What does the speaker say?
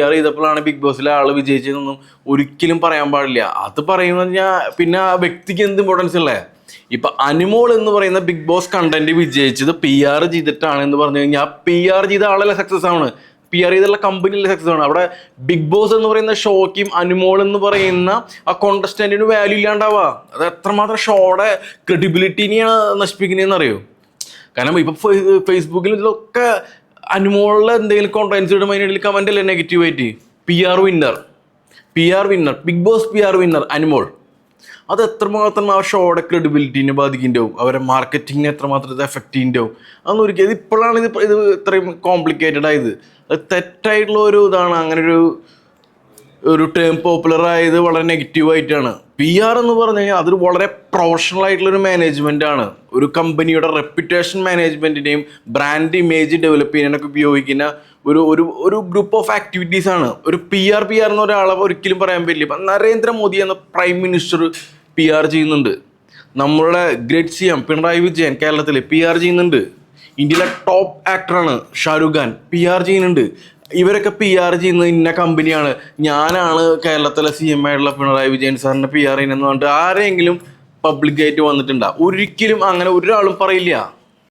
R ചെയ്തപ്പോഴാണ് big ബോസിലെ ആൾ വിജയിച്ചതെന്നൊന്നും ഒരിക്കലും പറയാൻ പാടില്ല. അത് പറയുന്നത് ഞാൻ പിന്നെ ആ വ്യക്തിക്ക് എന്ത് ഇമ്പോർട്ടൻസ് ഉള്ളേ? ഇപ്പൊ അനിമോൾ എന്ന് പറയുന്ന ബിഗ് ബോസ് കണ്ടന്റ് വിജയിച്ചത് പി ആർ ചെയ്തിട്ടാണ് എന്ന് പറഞ്ഞു കഴിഞ്ഞാൽ പി ആർ ചെയ്ത ആളല്ല സക്സസ് ആണ് പി ആർ ചെയ്തുള്ള കമ്പനിയിലെ സക്സസ് ആണ് അവിടെ ബിഗ് ബോസ് എന്ന് പറയുന്ന ഷോക്കും അനിമോൾ എന്ന് പറയുന്ന ആ കോണ്ടസ്റ്റന്റിന് വാല്യൂ ഇല്ലാണ്ടാവുക അത് എത്രമാത്രം ഷോയുടെ ക്രെഡിബിലിറ്റിനെയാണ് നശിപ്പിക്കുന്നതെന്ന് അറിയോ കാരണം ഇപ്പൊ ഫേസ്ബുക്കിൽ ഇതിലൊക്കെ അനുമോളിൽ എന്തെങ്കിലും കോൺഫിഡൻസ് ഇടുമ്പോൾ അതിനിടയിൽ കമന്റ് അല്ലേ നെഗറ്റീവ് ആയിട്ട്? P R winner P R winner Bigg Boss P R winner Anumol അത് എത്രമാത്രം ആ ഷോയുടെ ക്രെഡിബിലിറ്റിനെ ബാധിക്കുന്നുണ്ടാവും? അവരെ മാർക്കറ്റിങ്ങിനെ എത്രമാത്രം ഇത് എഫക്റ്റ് ചെയ്യുന്നുണ്ടാവും? അതൊന്നും ഒരിക്കലും ഇപ്പോഴാണ് ഇത് ഇത് ഇത്രയും കോംപ്ലിക്കേറ്റഡ് ആയത്. അത് തെറ്റായിട്ടുള്ള ഒരു ഇതാണ്. അങ്ങനെ ഒരു ഒരു ടേം പോപ്പുലർ ആയത് വളരെ നെഗറ്റീവ് ആയിട്ടാണ്. പി ആർ എന്ന് പറഞ്ഞു കഴിഞ്ഞാൽ അതൊരു വളരെ പ്രൊഫഷണൽ ആയിട്ടുള്ളൊരു മാനേജ്മെന്റ് ആണ്. ഒരു കമ്പനിയുടെ റെപ്യൂട്ടേഷൻ മാനേജ്മെന്റിനെയും ബ്രാൻഡ് ഇമേജ് ഡെവലപ്പ് ചെയ്യാനൊക്കെ ഉപയോഗിക്കുന്ന ഒരു ഒരു ഒരു ഗ്രൂപ്പ് ഓഫ് ആക്ടിവിറ്റീസ് ആണ്. ഒരു പി ആർ പി ആർ എന്ന ഒരാളെ ഒരിക്കലും പറയാൻ പറ്റില്ല. ഇപ്പം നരേന്ദ്രമോദി എന്ന പ്രൈം മിനിസ്റ്റർ പി ആർ ചെയ്യുന്നുണ്ട്. നമ്മളുടെ great C M Pinarayi Vijayan കേരളത്തിൽ പി ആർ ചെയ്യുന്നുണ്ട്. ഇന്ത്യയിലെ ടോപ്പ് ആക്ടറാണ് ഷാരൂഖ് ഖാൻ. പി ആർ ചെയ്യുന്നുണ്ട്. ഇവരൊക്കെ പി ആർ ചെയ്യുന്ന ഇന്ന കമ്പനിയാണ് ഞാനാണ് കേരളത്തിലെ സി എം ആയിട്ടുള്ള പിണറായി വിജയൻ സാറിന്റെ പി ആർ ചെയ്യുന്നതെന്ന് പറഞ്ഞിട്ട് ആരെങ്കിലും പബ്ലിക്കായിട്ട് വന്നിട്ടുണ്ടാ? ഒരിക്കലും അങ്ങനെ ഒരാളും പറയില്ല.